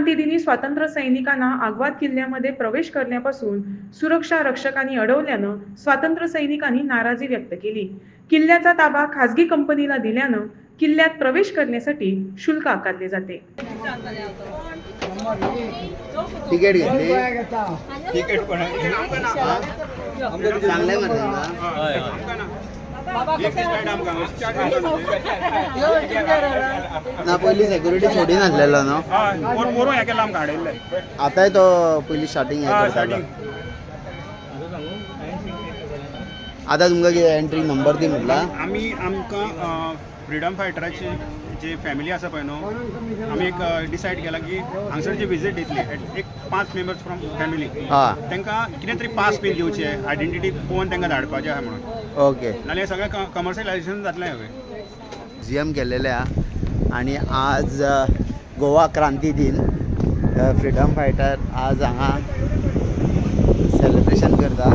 क्रांतीदिनी स्वातंत्र्य सैनिकांना आग्वाद किल्ल्यामध्ये प्रवेश करण्यापासून सुरक्षा रक्षकांनी अडवल्यानं स्वातंत्र्य सैनिकांनी नाराजी व्यक्त केली. किल्ल्याचा ताबा खासगी कंपनीला दिल्यानं किल्ल्यात प्रवेश करण्यासाठी शुल्क आकारले जाते. तिकीट घेतली तिकीट पण चांगलं आहे म्हणा. ना पहिली सेक्युरिटी सोडी नासलेलो न्हू मोरू? हे केला आमकां हाडयल्ले आतांय तो पयली स्टार्टींग हे स्टार्टींग आतां तुमकां कितें एंट्री नंबर दी म्हटला. आमी आमकां फ्रिडम फायटराची जी फॅमिली आसा पळय न्हू आमी एक डिसायड केला की हांगसर जी विजीट दितली एक पांच मेंबर्स फ्रॉम फॅमिली हा. तांकां कितें तरी पास बीन दिवचे आयडेंटिटी पळोवन तांकां धाडपाचें आहा म्हणून. ओके. नाल्यार सगळें कमर्शियलायझेशन जातलें हवे. म्युझियम केलेले हा आणि आज गोवा क्रांती दिन फ्रिडम फायटर आज हांगा सेलिब्रेशन करता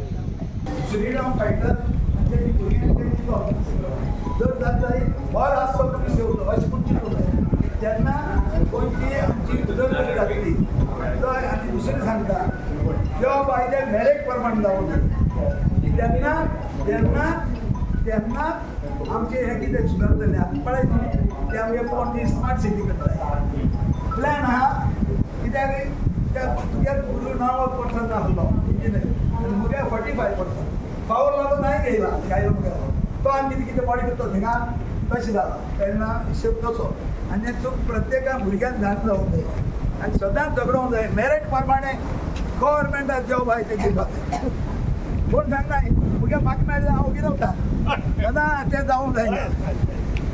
फ्रीडम फायटर आणि त्यांनी भुरग्यांक तें दिलो जर जाताय वर आसलो तुमी शेवलो अशें करून चिंतलो तेन्ना गोंयची आमची उदरगत जातली तर आनी दुसरें सांगता जेव्हा बायले मॅरेज प्रमाण जाऊन तेन्ना तेन्ना तेन्ना आमचे हे कितें सुदारतलें आतां पळय न्ही. ते आमगे पॉटी स्मार्ट सिटी करता प्लॅन हा कित्याक त्या तुगे गुरु नांव पर्सन आसलो इंजिनियर मुगे फोर्टी फाय पर्सन पावर लागून नाही घेयला काय मुगे तो आनी कितें कितें बॉडी करतो थिंगा तशें जाला तेन्ना हिशोब तसो आनी तो प्रत्येका भुरग्यांक जाण जावंक जाय आनी सदांच झगडोंक जाय मेरिट प्रमाणे गव्हर्मेंटाक जॉब आहे ते दिवपाक कोण सांगनाय मुगे म्हाका मेळ्ळें हांव कितें उरता ना तें जावंक जायना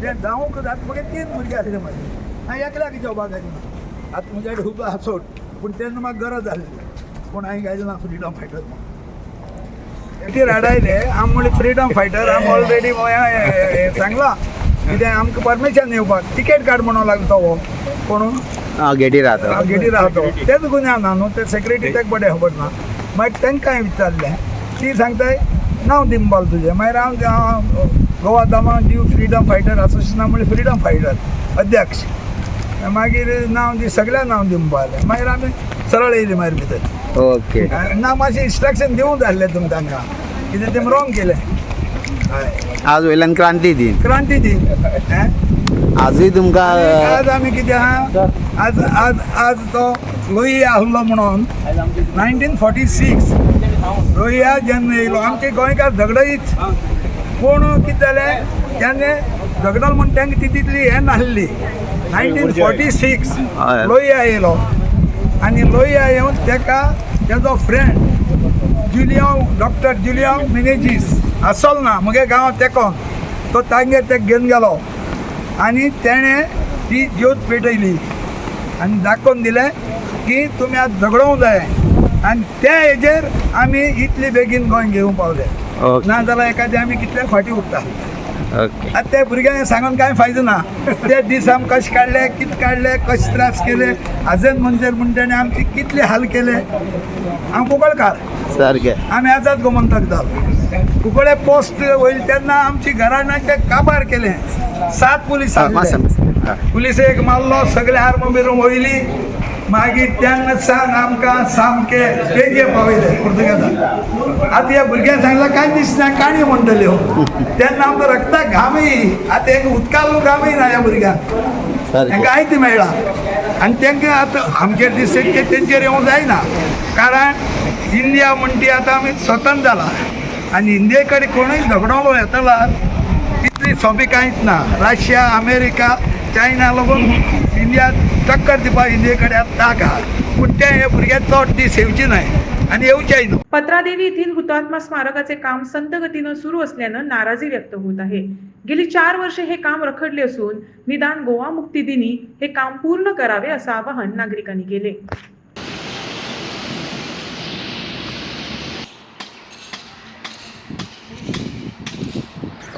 तें जावंक जाता मुगे तीन भुरगे आसले म्हाजे हांवें एकल्याक जॉबाक घालिना आतां म्हजे कडेन खूब आसोट पूण तेन्ना म्हाका गरज आसली पूण हांवें घायलो ना फ्रिडम फायटर म्हणून हाडायले आम म्हणले फ्रिडम फायटर आम ऑलरेडी सांगला कितें आमकां परमिशन येवपाक तिकेट काड म्हणून लागलो तो कोण गेटी राहता. गेटी राहतो. तेच गुन्हा ना न्हू ते सेक्रेटरी तेका बरें खबर ना. मागीर तांकां हांवें विचारलें ती सांगताय नांव दिंबाल तुजें मागीर हांव गोवा दमा ड्यू फ्रिडम फायटर असोसिएशना म्हणलें फ्रिडम फायटर अध्यक्ष. मागीर नांव दी सगळ्या नांव दिंबाल मागीर आमी सरळ येयली मागीर भितर. ओके. ना मातशें इंस्ट्रक्शन दिवंक जाय आसलें तुमकां तांकां कितें तें रॉंग केलें हय आज वयल्यान क्रांती दिन. क्रांती दिन. हें? आजूय तुमकां आज आमी कितें आहा आज आज आज तो लोहिया आहलो म्हणून. Nineteen forty six. लोहिया जेन्ना येयलो आमचे गोंयकार झगडीत पूण कितें जालें तेन्ना झगडल म्हण तांकां ती तितली हें नासली नायन्टीन फोर्टी सिक्स. हय. लोहिया येयलो आनी लोहिया येवन ताका तेजो friend Juliao doctor Juliao Menezes. आसलो ना म्हगे गांव तेकोन तो तांगेर ते घेवन गेलो. आनी तेणें ती ज्योत पेटयली आनी दाखोवन दिलें की तुमी आतां झगडोंक जाय आनी त्या हेजेर आमी इतले बेगीन गोंय घेवंक पावले ना जाल्यार एखादें आमी कितले फाटी उरता ओके. आतां त्या भुरग्यांक सांगून कांय फायदो ना? ते दीस आमी कशें काडले कितें काडले कशे त्रास केले आजन मंजर म्हण तेणें आमचे कितले हाल केले? हांव कुंकळकार सारकें आमी आझाद गोमंतक जालो कुंकळे पोस्ट वयल तेन्ना आमची घराण्याचे काबार केले. सात पुलीस. पुलिसेक मारलो सगळे आर्म बिर्म वयली मागीर तेन्ना सांग आमकां सामके पेजे पावयले पुर्तुगेजान आतां ह्या भुरग्यांक सांगला कांय दिसना काणी म्हणटल्यो तेन्ना आमकां रक्ताक घामय आतां एक उदकालो घामय ना ह्या भुरग्यांक तांकां आयती मेळ्ळा. आनी तांकां आतां आमचेर दिसचे तेंचेर येवंक जायना. कारण इंडिया म्हण ती आतां आमी स्वतंत्र जाला. आनी इंडिये कडेन कोणूय झगडोलो येतला तितली सोंपी कांयच ना रशिया अमेरिका चायना लागून इंडिया टक्कर दिवपाक इंडिये कडेन आतां ताक आहा पूण ते हे भुरगे चड दीस येवचे न्हय आनी येवचेय न्हू पत्रादेवी येथील हुतात्मा स्मारकाचे काम संत गतीनं सुरू असल्यानं नाराजी व्यक्त होत आहे. गेली चार वर्षे हे काम रखडले असून निदान गोवा मुक्ती दिनी हे काम पूर्ण करावे असं आवाहन नागरिकांनी केले.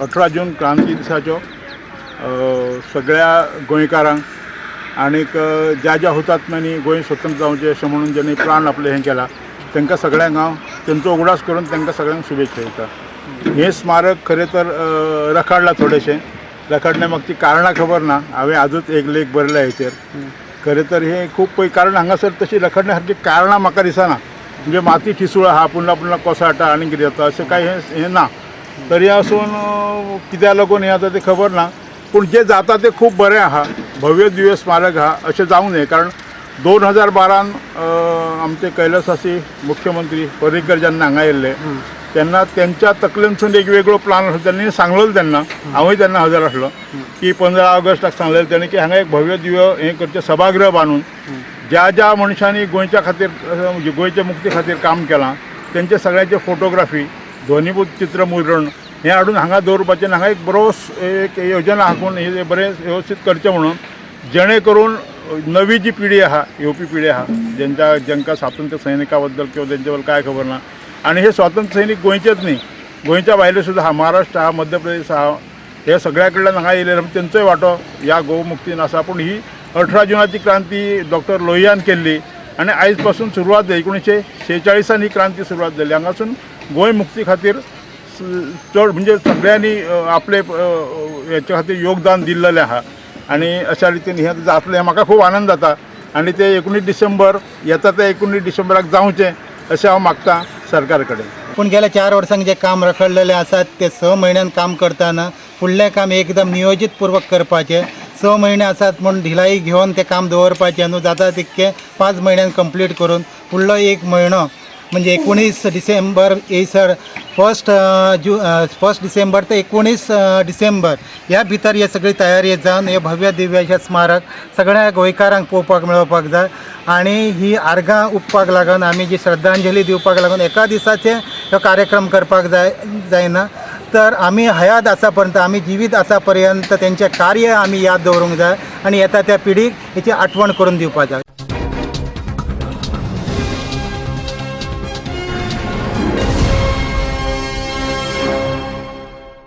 अठरा जून क्रांती दिसाच्यो अ, सगळ्या गोंयकारांक आनीक ज्या ज्या हुतात्म्यांनी गोंय स्वतंत्र जावचें अशें म्हणून ज्यांनी प्राण आपले हें केला तांकां सगळ्यांक हांव तेंचो उगडास करून तांकां सगळ्यांक शुभेच्छा दिता. हें स्मारक खरें तर रखाडलां थोडेशें रखडलें म्हाका ती कारणां खबर ना. हांवें आजूच एक लेख बरयला हेचेर खरें तर हें खूब पळय कारण हांगासर तशी रखडण्या सारकी कारणां म्हाका दिसना. म्हणजे माती ठिसूळ आहा पुन्हा पुन्हा कोसाटा आनी कितें जाता अशें कांय हें हें ना. तरी आसून अ, कित्याक लागून हें जाता तें खबर ना. पूण जें जाता तें खूब बरें आहा. भव्य दिव्य स्मारक आहा अशें जावं न्हय कारण दोन हजार बारान आमचे कैलासासी मुख्यमंत्री पर्रीकर जेन्ना हांगा येयल्ले तेन्ना त्यांच्या तकलेनसून एक वेगळो प्लान आसलो त्यांनी सांगलेलो तेन्ना हांवूय तेन्ना हजर आसलो की पंदरा ऑगस्टाक सांगलेलें तेणें की हांगा एक भव्य दिव्य हें करचें सभागृह बांदून ज्या ज्या मनशांनी गोंयच्या खातीर म्हणजे गोंयच्या मुक्ती खातीर काम केलां तेंचे सगळ्यांचे फोटोग्राफी ध्वनीभूत चित्र मुद्रण हें हाडून हांगा दवरपाचें हांगा एक बरो एक योजना आखून हे बरें वेवस्थीत करचें म्हणून जेणे करून नवी जी पिढी आहा येवपी पिढी आहा जेंच्या जेंकां स्वातंत्र्य सैनिका बद्दल किंवा तेंच्या बद्दल कांय खबर ना आनी हे स्वातंत्र्य सैनीक गोंयचेच न्ही. गोंयच्या भायले सुद्दां आहा महाराष्ट्र आहा मध्य प्रदेश आहा हे सगळ्या कडल्यान हांगा येयले तेंचोय वांटो ह्या गोमुक्तीन आसा पूण ही अठरा जुनाची क्रांती डॉक्टर लोहियान केल्ली आनी आयजपासून सुरवात जाली एकोणीशे शेचाळीसान ही क्रांती सुरवात जाली हांगासून गोंय मुक्ती खातीर चड म्हणजे सगळ्यांनी आपले याच्या खातीर योगदान दिल्लेलें आहा. आनी अशा रितीन हें जातलें म्हाका खूब आनंद जाता आनी ते एकोणीस डिसेंबर येता ते एकोणीस डिसेंबराक जावचें अशें हांव मागतां सरकार कडेन पूण गेल्या चार वर्सांक जे काम रखडलेले आसात ते स म्हयन्यान काम करताना फुडलें काम एकदम नियोजीत पूर्वक करपाचें. स म्हयने आसात म्हूण ढिलाई घेवन तें काम दवरपाचें. न्हू जाता तितकें पांच म्हयन्यान कंप्लीट करून फुडलो एक म्हयनो म्हणजे एकोणीस डिसेंबर येसर फर्स्ट जू फर्स्ट डिसेंबर ते एकोणीस डिसेंबर. ह्या भितर हे सगळी तयारी जावन हे भव्य दिव्य स्मारक सगळ्या गोंयकारांक पळोवपाक मेळोवपाक जाय. आनी ही आर्गां उपपाक लागून आमी जी श्रद्धांजली दिवपाक लागून एका दिसाचे हो कार्यक्रम करपाक जाय जायना. तर आमी हयात आसा पर्यंत आमी जिवीत आसा पर्यंत तेंचें कार्य आमी याद दवरूंक जाय. आनी येता त्या पिढीक हेची आठवण करून दिवपाक जाय.